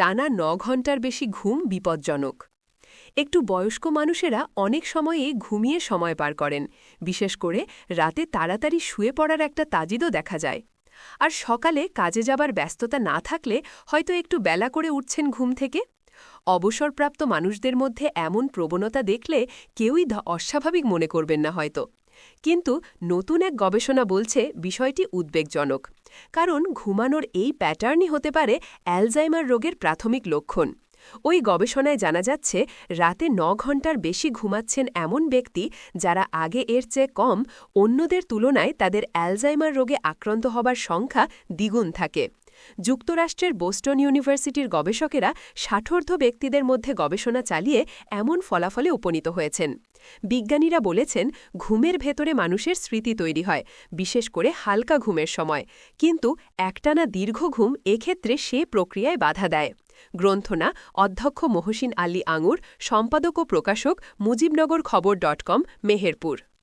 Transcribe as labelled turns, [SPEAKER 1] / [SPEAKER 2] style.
[SPEAKER 1] টানা ন ঘণ্টার বেশি ঘুম বিপজ্জনক। একটু বয়স্ক মানুষেরা অনেক সময়ে ঘুমিয়ে সময় পার করেন, বিশেষ করে রাতে তাড়াতাড়ি শুয়ে পড়ার একটা তাজিদও দেখা যায়। আর সকালে কাজে যাবার ব্যস্ততা না থাকলে হয়তো একটু বেলা করে উঠছেন ঘুম থেকে। অবসরপ্রাপ্ত মানুষদের মধ্যে এমন প্রবণতা দেখলে কেউই অস্বাভাবিক মনে করবেন না হয়তো। কিন্তু নতুন এক গবেষণা বলছে বিষয়টি উদ্বেগজনক, কারণ ঘুমানোর এই প্যাটার্নই হতে পারে অ্যালজাইমার রোগের প্রাথমিক লক্ষণ। ওই গবেষণায় জানা যাচ্ছে, রাতে ন ঘণ্টার বেশি ঘুমাচ্ছেন এমন ব্যক্তি যারা আগে এর চেয়ে কম, অন্যদের তুলনায় তাদের অ্যালজাইমার রোগে আক্রান্ত হবার সংখ্যা দ্বিগুণ থাকে। যুক্তরাষ্ট্রের বোস্টন ইউনিভার্সিটির গবেষকেরা ষাঠর্ধ ব্যক্তিদের মধ্যে গবেষণা চালিয়ে এমন ফলাফলে উপনীত হয়েছেন। বিজ্ঞানীরা বলেছেন, ঘুমের ভেতরে মানুষের স্মৃতি তৈরি হয়, বিশেষ করে হালকা ঘুমের সময়। কিন্তু একটানা দীর্ঘ ঘুম এক্ষেত্রে সে প্রক্রিয়ায় বাধা দেয়। গ্রন্থনা, অধ্যক্ষ মহসিন আলী আঙুর, সম্পাদক ও প্রকাশক মুজিবনগর খবর ডট কম, মেহেরপুর।